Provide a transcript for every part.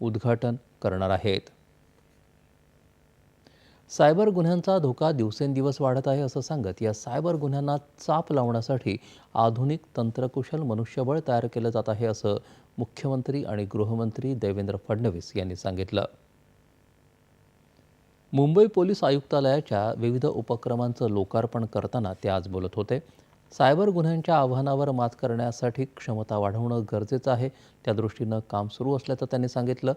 उद्घाटन करणार आहेत. सायबर गुन्ह्यांचा धोका दिवसेंदिवस वाढत आहे असं सांगत या सायबर गुन्ह्यांना चाप लावण्यासाठी आधुनिक तंत्रकुशल मनुष्यबळ तयार केलं जात आहे असं मुख्यमंत्री आणि गृहमंत्री देवेंद्र फडणवीस यांनी सांगितलं. मुंबई पोलीस आयुक्तालयाच्या विविध उपक्रमांचं लोकार्पण करताना ते आज बोलत होते. सायबर गुन्ह्यांच्या आव्हानावर मात करण्यासाठी क्षमता वाढवणं गरजेचं आहे. त्या दृष्टीनं काम सुरू असल्याचं त्यांनी सांगितलं.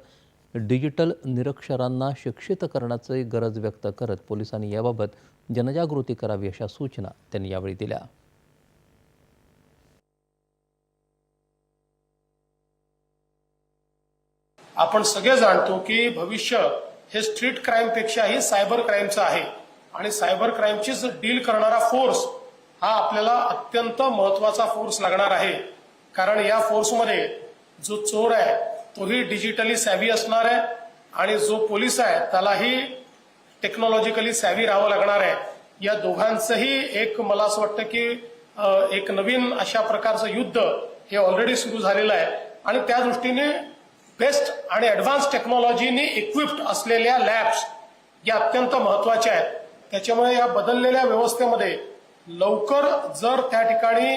डिजिटल निरक्षरांना शिक्षित करण्याची गरज व्यक्त करत पोलिसांनी याबाबत जनजागृती करावी अशा सूचना त्यांनी यावेळी दिल्या. आपण सगळे जाणतो की भविष्य हे स्ट्रीट क्राईमपेक्षाही सायबर क्राईमचं आहे. आणि सायबर क्राईमचीच डील करणारा फोर्स हा आपल्याला अत्यंत महत्त्वाचा फोर्स लागणार आहे. कारण या फोर्समध्ये जो चोर आहे तोही डिजिटली सॅव्ही असणार आहे आणि जो पोलीस आहे त्यालाही टेक्नॉलॉजिकली सॅव्ही राहावं लागणार आहे. या दोघांचंही एक मला असं वाटतं की एक नवीन अशा प्रकारचं युद्ध हे ऑलरेडी सुरू झालेलं आहे. आणि त्या दृष्टीने बेस्ट आणि ऍडव्हान्स टेक्नॉलॉजीनी इक्विप्ड असलेल्या लॅब्स या अत्यंत महत्त्वाच्या आहेत. त्याच्यामुळे या बदललेल्या व्यवस्थेमध्ये लवकर जर त्या ठिकाणी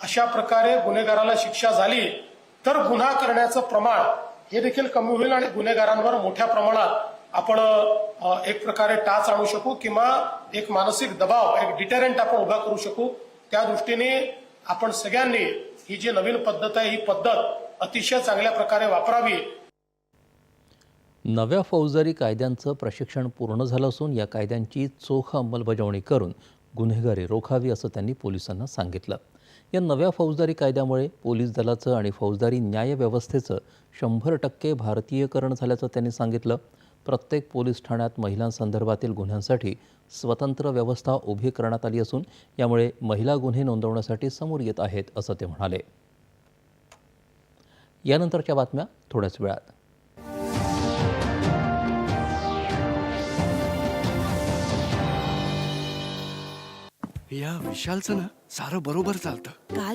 अशा प्रकारे गुन्हेगाराला शिक्षा झाली तर गुन्हा करण्याचं प्रमाण हे देखील कमी होईल आणि गुन्हेगारांवर मोठ्या प्रमाणात आपण एक प्रकारे टाच आणू शकू किंवा एक मानसिक दबाव एक डिटेरंट आपण उभा करू शकू. त्या दृष्टीने आपण सगळ्यांनी ही जी नवीन पद्धत आहे ही पद्धत अतिशय चांगल्या प्रकारे वापरावी. नव्या फौजदारी कायद्यांचं प्रशिक्षण पूर्ण झालं असून या कायद्यांची चोख अंमलबजावणी करून गुन्हेगारी रोखावी असं त्यांनी पोलिसांना सांगितलं. या नव्या फौजदारी कायद्यामुळे पोलीस दलाचं आणि फौजदारी न्यायव्यवस्थेचं शंभर टक्के भारतीयकरण झाल्याचं त्यांनी सांगितलं. प्रत्येक पोलीस ठाण्यात महिलांसंदर्भातील गुन्ह्यांसाठी स्वतंत्र व्यवस्था उभी करण्यात आली असून यामुळे महिला गुन्हे नोंदवण्यासाठी समोर येत आहेत असं ते म्हणाले. यानंतरच्या बातम्या थोड्याच वेळात. या विशालचं ना सारं बरोबर चालतं. काल